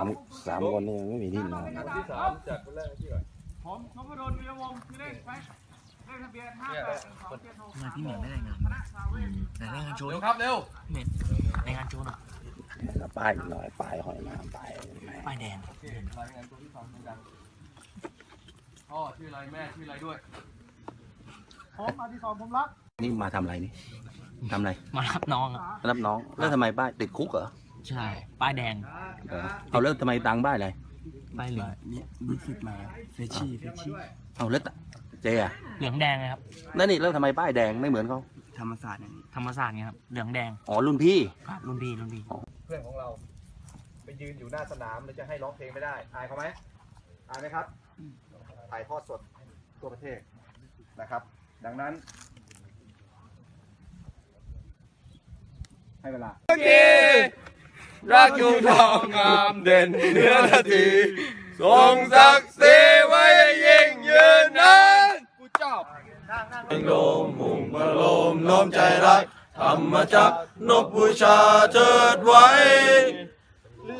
สามสามคนนี่ยังไม่มีที่นอนคนที่สามจากคนแรกที่ก่อนผมนพดลวีรวงศ์ชื่อเล่นไปเลขทะเบียนห้าแปดหนึ่งสองเจ็ดหกทำไมพี่เหมียวไม่รายงานคณะสาวินไหนรายงานโชว์เร็ดิวครับเร็วเม็ดรายงานโชว์หน่อยแล้วป้ายอีกหน่อยป้ายหอยน้ำป้ายไหนป้ายแดงโอเครายงานตัวที่สองดังๆพ่อชื่ออะไรแม่ชื่ออะไรด้วยผมอดิศรผมรักนี่มาทำอะไรนี่ทำอะไร มารับน้องอะรับน้อง แล้วทำไมป้ายติดคุกเหรอ ใช่ป้ายแดงเหรอเอาแล้วทำไมตังค์ป้ายอะไรป้ายเหลืองนี่นิสิตมาเฟชชี่เฟชชี่เอาแล้วตะเจอะเหลืองแดงนะครับแล้วนี่แล้วทำไมป้ายแดงไม่เหมือนเขาธรรมศาสตร์อย่างนี้ธรรมศาสตร์ไงครับเหลืองแดงอ๋อรุ่นพี่ครับรุ่นพี่รุ่นพี่เพื่อนของเรา ไปยืนอยู่หน้าสนามแล้วจะให้ร้องเพลงไม่ได้อายเขาไหมอายไหมครับถ่ายทอดสดทั่วประเทศนะครับ ดังนั้น ให้เวลา รักอยู่ทองงามเด่นเนื้อนาทีทรงศักดิ์ศรีไว้ยิ่งยืนนานกูชอบโลมมุ่งมาโลมน้อมใจรักธรรมจักนบบูชาเถิดไว้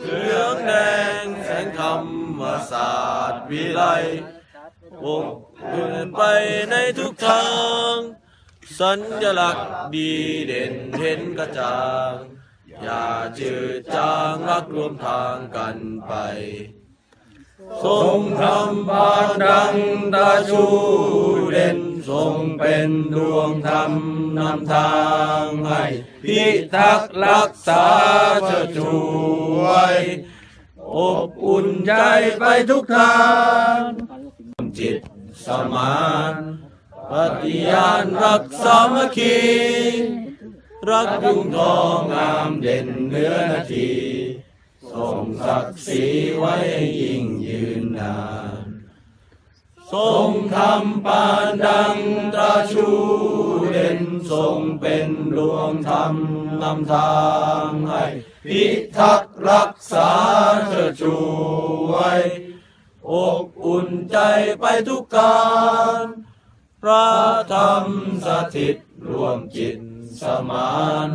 เหลืองแดงแสงธรรมศาสตร์วิไลวงเดินไปในทุกทาง สัญลักษณ์ดีเด่นเห็นกระจ่าง อย่าจืดจางรักรวมทางกันไป ทรงทำบานดังตาชูเด่นทรงเป็นดวงธรรมนำทางให้พิทักษ์รักษาเชิดชูไว้อบอุ่นใจไปทุกทางจิตสมานปฏิญาณรักสามัคคี รักยุ่งทองงามเด่นเนื้อนาทีส่งศักดิ์ศรีไว้ยิ่งยืนนานทรงทำปานดังตราชูเด่นทรงเป็นดวงธรรมนำทางให้พิทักษ์รักษาเชิดชูไว้อบอุ่นใจไปทุกการ พระธรรมสถิตรวมจิต สมาน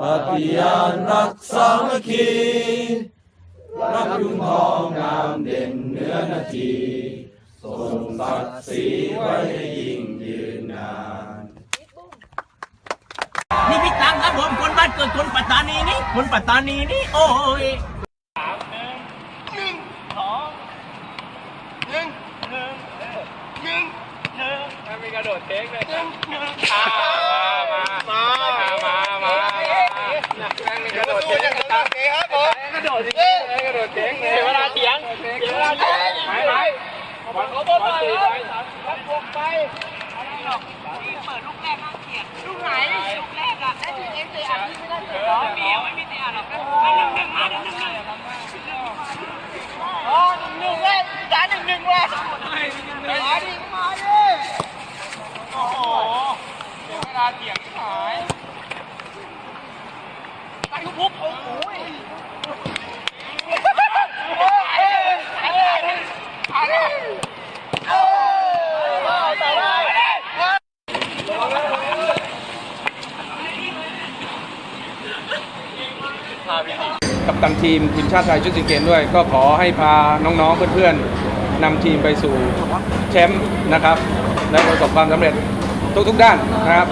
ปฏิญาณรักสามัคคีรักยุ่งทองงามเด่นเนื้อนาทีทรงศักดิ์ศรีไว้ยิ่งยืนนานนี่พี่ตังครับผมคนบ้านเกิดคนปัตตานีนี่คนปัตตานีนี่โอ้ย มีกระโดดเทคเลยมามามามามามีกระโดดเทคครับผมกระโดดจริงกระโดดเทคเลยเวลาเถียงเวลาเถียงไปไป ขอโทษไปครับวกไปที่เปิดลูกแรกน่าเกลียดลูกไหนลูกแรกอะได้ถึงเอ็กซ์เลยอันที่ไม่ได้เตะหรอไม่มีไม่มีเตะหรอกอันหนึ่งหนึ่งนึ่งหนึ่ง ตันทีมทีมชาติไทยชุดซีเกมด้วย ก็ขอให้พาน้องๆเพื่อนๆนำทีมไปสู่แชมป์นะครับ และประสบความสำเร็จทุกๆด้านนะครับ